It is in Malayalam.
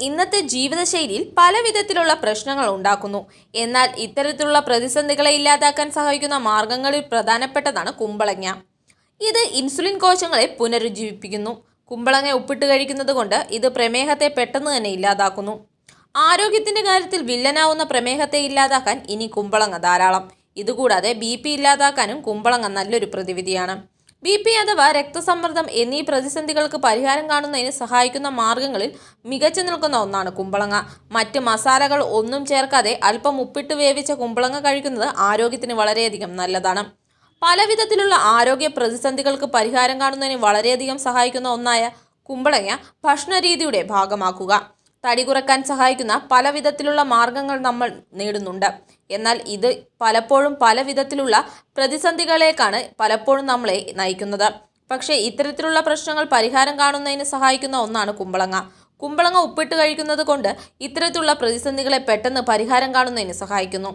ഇന്നത്തെ ജീവിതശൈലിയിൽ പല വിധത്തിലുള്ള പ്രശ്നങ്ങൾ ഉണ്ടാക്കുന്നു. എന്നാൽ ഇത്തരത്തിലുള്ള പ്രതിസന്ധികളെ ഇല്ലാതാക്കാൻ സഹായിക്കുന്ന മാർഗങ്ങളിൽ പ്രധാനപ്പെട്ടതാണ് കുമ്പളങ്ങ. ഇത് ഇൻസുലിൻ കോശങ്ങളെ പുനരുജ്ജീവിപ്പിക്കുന്നു. കുമ്പളങ്ങ ഉപ്പിട്ട് കഴിക്കുന്നത് കൊണ്ട് ഇത് പ്രമേഹത്തെ പെട്ടെന്ന് തന്നെ ഇല്ലാതാക്കുന്നു. ആരോഗ്യത്തിന്റെ കാര്യത്തിൽ വില്ലനാവുന്ന പ്രമേഹത്തെ ഇല്ലാതാക്കാൻ ഇനി കുമ്പളങ്ങ ധാരാളം. ഇതുകൂടാതെ ബി പി ഇല്ലാതാക്കാനും കുമ്പളങ്ങ നല്ലൊരു പ്രതിവിധിയാണ്. ബി പി അഥവാ രക്തസമ്മർദ്ദം എന്നീ പ്രതിസന്ധികൾക്ക് പരിഹാരം കാണുന്നതിന് സഹായിക്കുന്ന മാർഗങ്ങളിൽ മികച്ചു നിൽക്കുന്ന ഒന്നാണ് കുമ്പളങ്ങ. മറ്റ് മസാലകൾ ഒന്നും ചേർക്കാതെ അല്പം ഉപ്പിട്ട് വേവിച്ച കുമ്പളങ്ങ കഴിക്കുന്നത് ആരോഗ്യത്തിന് വളരെയധികം നല്ലതാണ്. പലവിധത്തിലുള്ള ആരോഗ്യ പ്രതിസന്ധികൾക്ക് പരിഹാരം കാണുന്നതിന് വളരെയധികം സഹായിക്കുന്ന ഒന്നായ കുമ്പളങ്ങ ഭക്ഷണരീതിയുടെ ഭാഗമാക്കുക. തടി കുറയ്ക്കാൻ സഹായിക്കുന്ന പല വിധത്തിലുള്ള മാർഗങ്ങൾ നമ്മൾ നേടുന്നുണ്ട്. എന്നാൽ ഇത് പലപ്പോഴും പല വിധത്തിലുള്ള പ്രതിസന്ധികളേക്കാണ് പലപ്പോഴും നമ്മളെ നയിക്കുന്നത്. പക്ഷേ ഇത്തരത്തിലുള്ള പ്രശ്നങ്ങൾ പരിഹാരം കാണുന്നതിന് സഹായിക്കുന്ന ഒന്നാണ് കുമ്പളങ്ങ. കുമ്പളങ്ങ ഉപ്പിട്ട് കഴിക്കുന്നത് കൊണ്ട് ഇത്തരത്തിലുള്ള പ്രതിസന്ധികളെ പെട്ടെന്ന് പരിഹാരം കാണുന്നതിന് സഹായിക്കുന്നു.